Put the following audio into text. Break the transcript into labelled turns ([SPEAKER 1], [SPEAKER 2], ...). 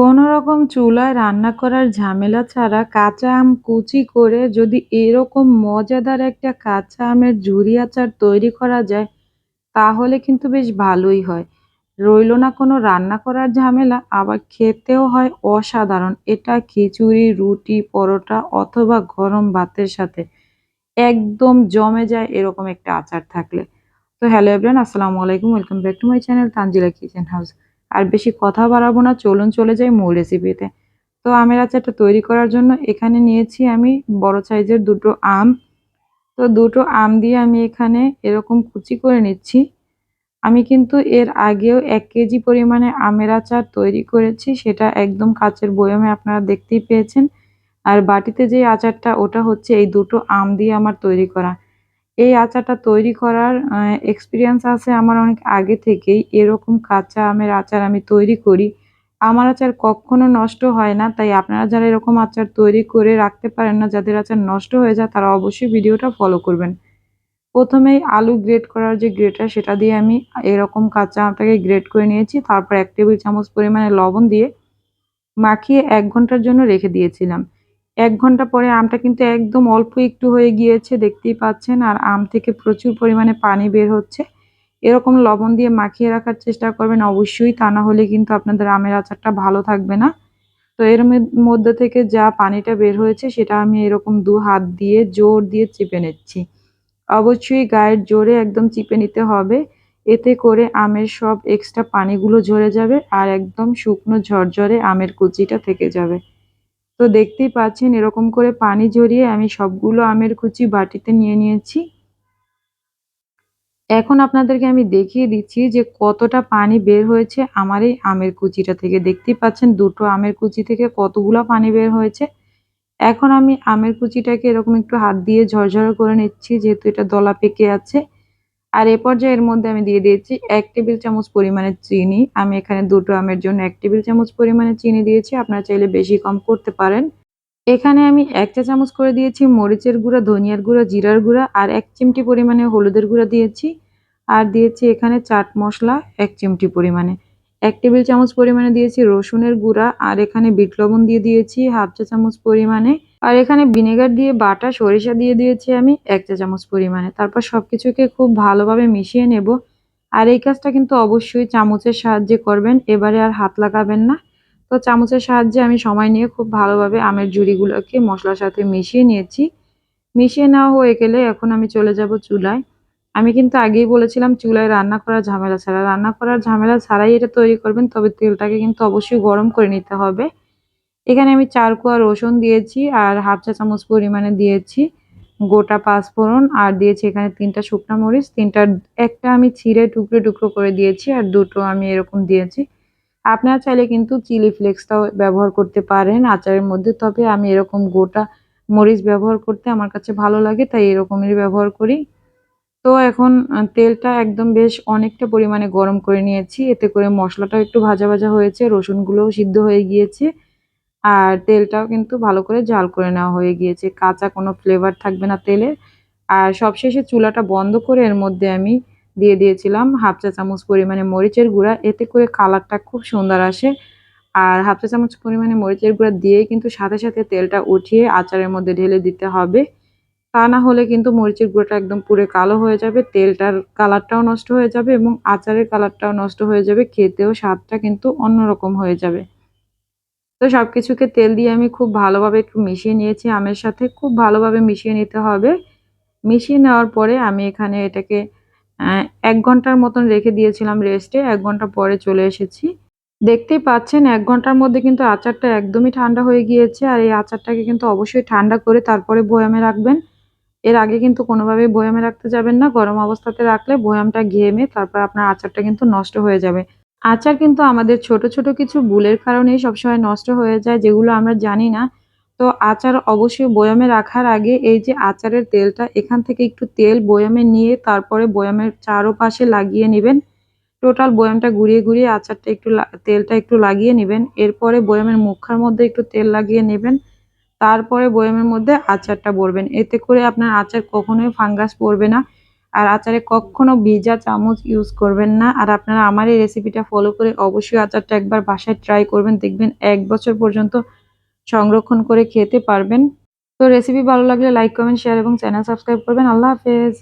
[SPEAKER 1] কোনো রকম চুলায় রান্না করার ঝামেলা ছাড়া কাঁচা আম কুচি করে যদি এরকম মজাদার একটা কাঁচা আমের ঝুরি আচার তৈরি করা যায়, তাহলে কিন্তু বেশ ভালোই হয়। রইল না কোনো রান্না করার ঝামেলা, আবার খেতেও হয় অসাধারণ। এটা খিচুড়ি, রুটি, পরোটা অথবা গরম ভাতের সাথে একদম জমে যায় এরকম একটা আচার থাকলে। তো হ্যালো এভরিওয়ান, আসসালামু আলাইকুম, welcome back to my channel Tanzila kitchen house. আর বেশি কথা বাড়াবো না, চলুন চলে যাই মূল রেসিপিতে তো আমের আচারটা তৈরি করার জন্য এখানে নিয়েছি আমি বড় সাইজের দুটো আম। তো দুটো আম দিয়ে আমি এখানে এরকম কুচি করে নিচ্ছি। আমি কিন্তু এর আগেও এক কেজি পরিমাণে আমের আচার তৈরি করেছি, সেটা একদম কাচের বয়মে আপনারা দেখতেই পেয়েছেন। আর বাটিতে যে আচারটা, ওটা হচ্ছে এই দুটো আম দিয়ে আমার তৈরি করা। এই আচারটা তৈরি করার এক্সপিরিয়েন্স আছে আমার অনেক আগে থেকেই। এরকম কাঁচা আমের আচার আমি তৈরি করি। আমার আচার কখনো নষ্ট হয় না, তাই আপনারা যারা এরকম আচার তৈরি করে রাখতে পারেন না, যাদের আচার নষ্ট হয়ে যায়, তারা অবশ্যই ভিডিওটা ফলো করবেন। প্রথমেই আলু গ্রেট করার যে গ্রেটার সেটা দিয়ে আমি এরকম কাঁচা আমটাকে গ্রেট করে নিয়েছি। তারপর এক টেবিল চামচ পরিমাণে লবণ দিয়ে মাখিয়ে এক ঘণ্টার জন্য রেখে দিয়েছিলাম। এক ঘণ্টা পরে আমটা কিন্তু একদম অল্প একটু হয়ে গিয়েছে, দেখতেই পাচ্ছেন। আর আম থেকে প্রচুর পরিমাণে পানি বের হচ্ছে। এরকম লবণ দিয়ে মাখিয়ে রাখার চেষ্টা করবেন অবশ্যই, তা না হলে কিন্তু আপনাদের আমের আচারটা ভালো থাকবে না। তো এর মধ্যে থেকে যা পানিটা বের হয়েছে, সেটা আমি এরকম দু হাত দিয়ে জোর দিয়ে চিপে নিচ্ছি। অবশ্যই গায়ের জোরে একদম চিপে নিতে হবে। এতে করে আমের সব এক্সট্রা পানিগুলো ঝরে যাবে আর একদম শুকনো ঝরঝরে আমের কুচিটা থেকে যাবে। তো দেখতেই পাচ্ছেন, এরকম করে পানি ঝরিয়ে আমি সবগুলো আমের কুচি বাটিতে নিয়ে নিয়েছি। এখন আপনাদেরকে আমি দেখিয়ে দিচ্ছি যে কতটা পানি বের হয়েছে আমার এই আমের কুচিটা থেকে। দেখতেই পাচ্ছেন, দুটো আমের কুচি থেকে কতগুলো পানি বের হয়েছে। এখন আমি আমের কুচিটাকে এরকম একটু হাত দিয়ে ঝরঝর করে নিচ্ছি, যেহেতু এটা দলা পেকে আছে। আর এ পর্যায়ে এর মধ্যে আমি দিয়ে দিয়েছি এক টেবিল চামচ পরিমাণে চিনি। আমি এখানে দুটো আমের জন্য এক টেবিল চামচ পরিমাণে চিনি দিয়েছি, আপনারা চাইলে বেশি কম করতে পারেন। এখানে আমি এক চা চামচ করে দিয়েছি মরিচের গুঁড়া, ধনিয়ার গুঁড়া, জিরার গুঁড়া আর এক চিমটি পরিমাণে হলুদের গুঁড়া দিয়েছি। আর দিয়েছি এখানে চাট মশলা এক চিমটি পরিমাণে। এক টেবিল চামচ পরিমাণে দিয়েছি রসুনের গুঁড়া আর এখানে বিট লবণ দিয়ে দিয়েছি হাফ চা চামচ পরিমাণে। আর এখানে ভিনেগার দিয়ে, বাটা, সরিষা দিয়ে দিয়েছি আমি এক চা চামচ পরিমাণে। তারপর সব কিছুকে খুব ভালোভাবে মিশিয়ে নেব। আর এই কাজটা কিন্তু অবশ্যই চামচের সাহায্যে করবেন, এবারে আর হাত লাগাবেন না। তো চামচের সাহায্যে আমি সময় নিয়ে খুব ভালোভাবে আমের জুড়িগুলোকে মশলার সাথে মিশিয়ে নিয়েছি। মিশিয়ে নেওয়া হয়ে গেলে এখন আমি চলে যাব চুলায়। আমি কিন্তু আগেই বলেছিলাম, চুলায় রান্না করার ঝামেলা ছাড়া। রান্না করার ঝামেলা ছাড়াই এটা তৈরি করবেন, তবে তেলটাকে কিন্তু অবশ্যই গরম করে নিতে হবে। এখানে আমি চার কোয়া রসুন দিয়েছি আর হাফ চা চামচ পরিমাণে দিয়েছি গোটা পাঁচফোড়ন আর দিয়েছি এখানে তিনটা শুকনো মরিচ, তিনটা একটা আমি ছিঁড়ে টুকরো টুকরো করে দিয়েছি আর দুটো আমি এরকম দিয়েছি। আপনারা চাইলে কিন্তু চিলি ফ্লেক্সটাও ব্যবহার করতে পারেন আচারের মধ্যে, তবে আমি এরকম গোটা মরিচ ব্যবহার করতে আমার কাছে ভালো লাগে, তাই এরকমেরই ব্যবহার করি। তো এখন তেলটা একদম বেশ অনেকটা পরিমাণে গরম করে নিয়েছি, এতে করে মশলাটাও একটু ভাজা ভাজা হয়েছে, রসুনগুলোও সিদ্ধ হয়ে গিয়েছে। আর তেলটাও কিন্তু ভালো করে জাল করে নেওয়া হয়ে গিয়েছে। কাঁচা কোনো ফ্লেভার থাকবে না তেলে। আর সবশেষে চুলাটা বন্ধ করে এর মধ্যে আমি দিয়ে দিয়েছিলাম হাফ চা চামচ পরিমাণে মরিচের গুঁড়া। এতে করে কালারটা খুব সুন্দর আসে। আর হাফ চা চামচ পরিমাণে মরিচের গুঁড়া দিয়ে কিন্তু সাথে সাথে তেলটা উঠিয়ে আচারের মধ্যে ঢেলে দিতে হবে। তা না হলে কিন্তু মরিচের গুঁড়োটা একদম পুরো কালো হয়ে যাবে, তেলটার কালারটাও নষ্ট হয়ে যাবে এবং আচারের কালারটাও নষ্ট হয়ে যাবে, খেতেও স্বাদটা কিন্তু অন্যরকম হয়ে যাবে। তো সব কিছুকে তেল দিয়ে আমি খুব ভালোভাবে একটু মিশিয়ে নিয়েছি, আমের সাথে খুব ভালোভাবে মিশিয়ে নিতে হবে। মিশিয়ে নেওয়ার পরে আমি এখানে এটাকে এক ঘণ্টার মতন রেখে দিয়েছিলাম রেস্টে, এক ঘণ্টা পরে চলে এসেছি। দেখতেই পাচ্ছেন, এক ঘণ্টার মধ্যে কিন্তু আচারটা একদমই ঠান্ডা হয়ে গিয়েছে, আর এই আচারটাকে কিন্তু অবশ্যই ঠান্ডা করে তারপরে বয়ামে রাখবেন। এর আগে কিন্তু কোনোভাবেই বয়ামে রাখতে যাবেন না, গরম অবস্থাতে রাখলে বয়ামটা ঘেমে তারপর আপনার আচারটা কিন্তু নষ্ট হয়ে যাবে। আচার কিন্তু আমাদের ছোট ছোট কিছু ভুলের কারণেই সবসময় নষ্ট হয়ে যায়, যেগুলো আমরা জানি না। তো আচার অবশ্যই বয়ামে রাখার আগে এই যে আচারের তেলটা, এখান থেকে একটু তেল বয়ামে নিয়ে তারপরে বয়ামের চারোপাশে লাগিয়ে নেবেন। টোটাল বয়ামটা ঘুরিয়ে ঘুরিয়ে আচারটা একটু তেলটা একটু লাগিয়ে নেবেন। এরপরে বয়ামের মুখার মধ্যে একটু তেল লাগিয়ে নেবেন। তারপরে বয়ামের মধ্যে আচারটা ভরবেন। এতে করে আপনার আচার কখনোই ফাঙ্গাস পড়বে না। আর আচারে কখনো ভিজা চামচ ইউজ করবেন না। আর আপনারা আমার এই রেসিপিটা ফলো করে অবশ্যই আচারটা একবার বাসায় ট্রাই করবেন। দেখবেন এক বছর পর্যন্ত সংরক্ষণ করে খেতে পারবেন। তো রেসিপি ভালো লাগলে লাইক কমেন্ট শেয়ার এবং চ্যানেল সাবস্ক্রাইব করবেন। আল্লাহ হাফেজ।